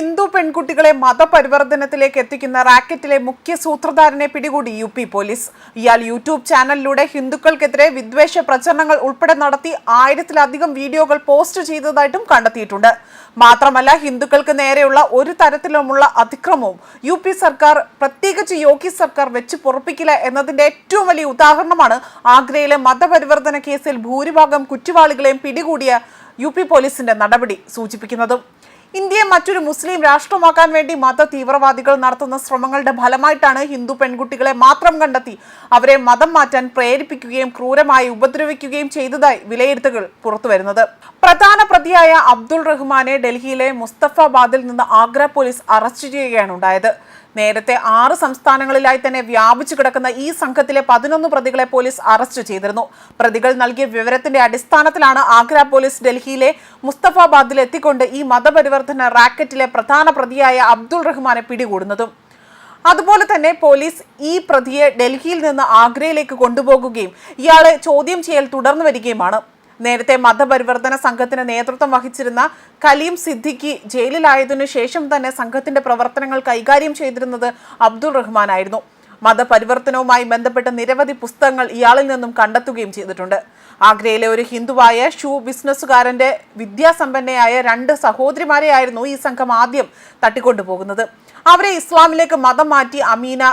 ഹിന്ദു പെൺകുട്ടികളെ മതപരിവർത്തനത്തിലേക്ക് എത്തിക്കുന്ന റാക്കറ്റിലെ മുഖ്യ സൂത്രധാരനെ പിടികൂടി യു പി പോലീസ്. ഇയാൾ യൂട്യൂബ് ചാനലിലൂടെ ഹിന്ദുക്കൾക്കെതിരെ വിദ്വേഷ പ്രചരണങ്ങൾ ഉൾപ്പെടെ നടത്തി ആയിരത്തിലധികം വീഡിയോകൾ പോസ്റ്റ് ചെയ്തതായിട്ടും കണ്ടെത്തിയിട്ടുണ്ട്. മാത്രമല്ല ഹിന്ദുക്കൾക്ക് നേരെയുള്ള ഒരു തരത്തിലുമുള്ള അതിക്രമവും യു പി സർക്കാർ പ്രത്യേകിച്ച് യോഗി സർക്കാർ വെച്ച് പൊറപ്പിക്കില്ല എന്നതിന്റെ ഏറ്റവും വലിയ ഉദാഹരണമാണ് ആഗ്രയിലെ മതപരിവർത്തന കേസിൽ ഭൂരിഭാഗം കുറ്റവാളികളെയും പിടികൂടിയ യു പി പോലീസിന്റെ നടപടി സൂചിപ്പിക്കുന്നതും. ഇന്ത്യയെ മറ്റൊരു മുസ്ലിം രാഷ്ട്രമാക്കാൻ വേണ്ടി മത തീവ്രവാദികൾ നടത്തുന്ന ശ്രമങ്ങളുടെ ഫലമായിട്ടാണ് ഹിന്ദു പെൺകുട്ടികളെ മാത്രം കണ്ടെത്തി. അവരെ മതം മാറ്റാൻ പ്രേരിപ്പിക്കുകയും ക്രൂരമായി ഉപദ്രവിക്കുകയും ചെയ്തതായി വിലയിരുത്തുകൾ പുറത്തുവരുന്നത്. പ്രധാന പ്രതിയായ അബ്ദുൾ റഹ്മാനെ ഡൽഹിയിലെ മുസ്തഫാബാദിൽ നിന്ന് ആഗ്ര പോലീസ് അറസ്റ്റ് ചെയ്യുകയാണ് ഉണ്ടായത്. നേരത്തെ ആറ് സംസ്ഥാനങ്ങളിലായി തന്നെ വ്യാപിച്ചു കിടക്കുന്ന ഈ സംഘത്തിലെ പതിനൊന്ന് പ്രതികളെ പോലീസ് അറസ്റ്റ് ചെയ്തിരുന്നു. പ്രതികൾ നൽകിയ വിവരത്തിന്റെ അടിസ്ഥാനത്തിലാണ് ആഗ്ര പോലീസ് ഡൽഹിയിലെ മുസ്തഫാബാദിൽ എത്തിക്കൊണ്ട് ഈ മതപരിവർത്തന റാക്കറ്റിലെ പ്രധാന പ്രതിയായ അബ്ദുൾ റഹ്മാനെ പിടികൂടുന്നതും. അതുപോലെ തന്നെ പോലീസ് ഈ പ്രതിയെ ഡൽഹിയിൽ നിന്ന് ആഗ്രയിലേക്ക് കൊണ്ടുപോകുകയും ഇയാളെ ചോദ്യം ചെയ്യൽ തുടർന്നു വരികയുമാണ്. നേരത്തെ മതപരിവർത്തന സംഘത്തിന് നേതൃത്വം വഹിച്ചിരുന്ന കലീം സിദ്ദിഖി ജയിലിലായതിനു ശേഷം തന്നെ സംഘത്തിന്റെ പ്രവർത്തനങ്ങൾ കൈകാര്യം ചെയ്തിരുന്നത് അബ്ദുൾ റഹ്മാനായിരുന്നു മതപരിവർത്തനവുമായി ബന്ധപ്പെട്ട നിരവധി പുസ്തകങ്ങൾ ഇയാളിൽ നിന്നും കണ്ടെത്തുകയും ചെയ്തിട്ടുണ്ട്. ആഗ്രയിലെ ഒരു ഹിന്ദുവായ ഷൂ ബിസിനസ്സുകാരന്റെ വിദ്യാസമ്പന്നയായ രണ്ട് സഹോദരിമാരെയായിരുന്നു ഈ സംഘം ആദ്യം തട്ടിക്കൊണ്ടുപോകുന്നത്. അവരെ ഇസ്ലാമിലേക്ക് മതം മാറ്റി അമീന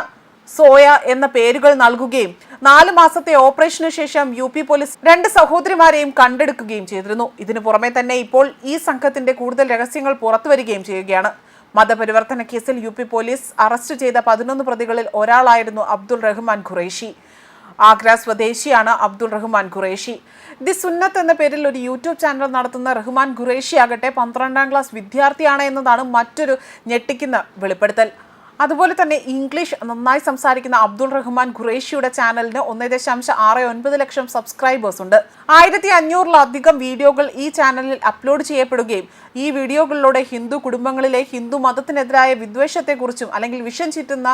സോയ എന്ന പേരുകൾ നൽകുകയും നാല് മാസത്തെ ഓപ്പറേഷന് ശേഷം യു പി പോലീസ് രണ്ട് സഹോദരിമാരെയും കണ്ടെടുക്കുകയും ചെയ്തിരുന്നു. ഇതിനു പുറമെ തന്നെ ഇപ്പോൾ ഈ സംഘത്തിന്റെ കൂടുതൽ രഹസ്യങ്ങൾ പുറത്തുവരികയും ചെയ്യുകയാണ്. മതപരിവർത്തന കേസിൽ യു പി പോലീസ് അറസ്റ്റ് ചെയ്ത പതിനൊന്ന് പ്രതികളിൽ ഒരാളായിരുന്നു അബ്ദുൾ റഹ്മാൻ ഖുറേഷി. ആഗ്ര സ്വദേശിയാണ് അബ്ദുൾ റഹ്മാൻ ഖുറേഷി. ദി സുന്നത്ത് എന്ന പേരിൽ ഒരു യൂട്യൂബ് ചാനൽ നടത്തുന്ന റഹ്മാൻ ഖുറേഷി ആകട്ടെ പന്ത്രണ്ടാം ക്ലാസ് വിദ്യാർത്ഥിയാണ് എന്നതാണ് മറ്റൊരു ഞെട്ടിക്കുന്ന വെളിപ്പെടുത്തൽ. അതുപോലെ തന്നെ ഇംഗ്ലീഷ് നന്നായി സംസാരിക്കുന്ന അബ്ദുൾ റഹ്മാൻ ഖുറേഷിയുടെ ചാനലിന് ഒന്ന് ദശാംശം ആറ് ഒൻപത് ലക്ഷം സബ്സ്ക്രൈബേഴ്സ് ഉണ്ട്. ആയിരത്തി അഞ്ഞൂറിലധികം വീഡിയോകൾ ഈ ചാനലിൽ അപ്ലോഡ് ചെയ്യപ്പെടുകയും ഈ വീഡിയോകളിലൂടെ ഹിന്ദു കുടുംബങ്ങളിലെ ഹിന്ദു മതത്തിനെതിരായ വിദ്വേഷത്തെക്കുറിച്ചും അല്ലെങ്കിൽ വിഷം ചീറ്റുന്ന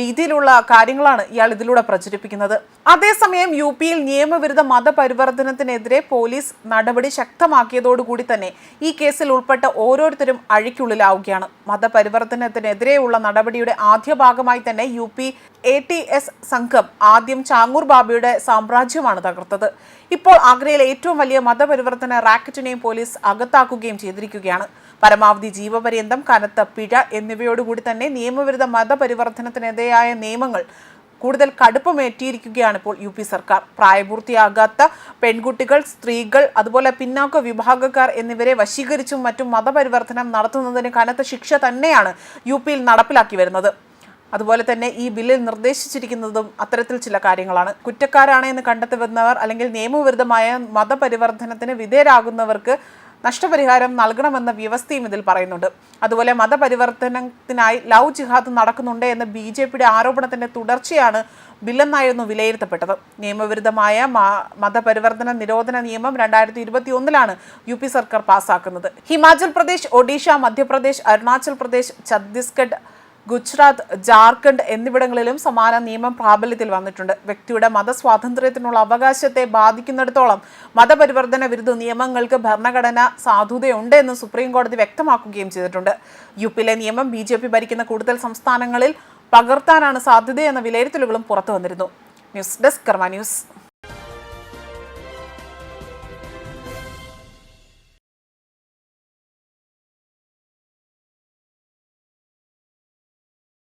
രീതിയിലുള്ള കാര്യങ്ങളാണ് ഇയാൾ ഇതിലൂടെ പ്രചരിപ്പിക്കുന്നത്. അതേസമയം യു പിയിൽ നിയമവിരുദ്ധ മതപരിവർത്തനത്തിനെതിരെ പോലീസ് നടപടി ശക്തമാക്കിയതോടുകൂടി തന്നെ ഈ കേസിൽ ഉൾപ്പെട്ട ഓരോരുത്തരും അഴിക്കുള്ളിലാവുകയാണ്. മതപരിവർത്തനത്തിനെതിരെയുള്ള നടപടിയുടെ ആദ്യ ഭാഗമായി തന്നെ U P A T S സംഘം ആദ്യം ചാങ്ങൂർ ബാബയുടെ സാമ്രാജ്യമാണ് തകർത്തത്. ഇപ്പോൾ ആഗ്രയിലെ ഏറ്റവും വലിയ മതപരിവർത്തന റാക്കറ്റിനെയും പോലീസ് അകത്താക്കുകയും ചെയ്തിരിക്കുകയാണ്. പരമാവധി ജീവപര്യന്തം കനത്ത പിഴ എന്നിവയോടുകൂടി തന്നെ നിയമവിരുദ്ധ മതപരിവർത്തനത്തിനെതിരായ നിയമങ്ങൾ കൂടുതൽ കടുപ്പമേറ്റിയിരിക്കുകയാണ് ഇപ്പോൾ യു പി സർക്കാർ. പ്രായപൂർത്തിയാകാത്ത പെൺകുട്ടികൾ സ്ത്രീകൾ അതുപോലെ പിന്നാക്ക വിഭാഗക്കാർ എന്നിവരെ വശീകരിച്ചും മറ്റും മതപരിവർത്തനം നടത്തുന്നതിന് കനത്ത ശിക്ഷ തന്നെയാണ് യു പിയിൽ നടപ്പിലാക്കി വരുന്നത്. അതുപോലെ തന്നെ ഈ ബില്ലിൽ നിർദ്ദേശിച്ചിരിക്കുന്നതും അത്തരത്തിൽ ചില കാര്യങ്ങളാണ്. കുറ്റക്കാരാണ് എന്ന് കണ്ടെത്തുന്നവർ അല്ലെങ്കിൽ നിയമവിരുദ്ധമായ മതപരിവർത്തനത്തിന് വിധേയരാകുന്നവർക്ക് നഷ്ടപരിഹാരം നൽകണമെന്ന വ്യവസ്ഥയും ഇതിൽ പറയുന്നുണ്ട്. അതുപോലെ മതപരിവർത്തനത്തിനായി ലവ് ജിഹാദ് നടക്കുന്നുണ്ട് എന്ന ബി ജെ പിയുടെ ആരോപണത്തിന്റെ തുടർച്ചയാണ് ബില്ലെന്നായിരുന്നു വിലയിരുത്തപ്പെട്ടത്. നിയമവിരുദ്ധമായ മതപരിവർത്തന നിരോധന നിയമം രണ്ടായിരത്തി ഇരുപത്തി ഒന്നിലാണ് യു പി സർക്കാർ പാസ്സാക്കുന്നത് ഹിമാചൽ പ്രദേശ് ഒഡീഷ മധ്യപ്രദേശ് അരുണാചൽ പ്രദേശ് ഛത്തീസ്ഗഡ് ഗുജറാത്ത് ജാർഖണ്ഡ് എന്നിവിടങ്ങളിലും സമാന നിയമം പ്രാബല്യത്തിൽ വന്നിട്ടുണ്ട്. വ്യക്തിയുടെ മതസ്വാതന്ത്ര്യത്തിനുള്ള അവകാശത്തെ ബാധിക്കുന്നിടത്തോളം മതപരിവർത്തന വിരുദ്ധ നിയമങ്ങൾക്ക് ഭരണഘടന സാധുതയുണ്ട് എന്ന് സുപ്രീം കോടതി വ്യക്തമാക്കുകയും ചെയ്തിട്ടുണ്ട്. യു പിയിലെ നിയമം ബി ഭരിക്കുന്ന കൂടുതൽ സംസ്ഥാനങ്ങളിൽ പകർത്താനാണ് സാധ്യതയെന്ന വിലയിരുത്തലുകളും പുറത്തു വന്നിരുന്നു ന്യൂസ് ഡെസ്ക് കർമ്മ ന്യൂസ്.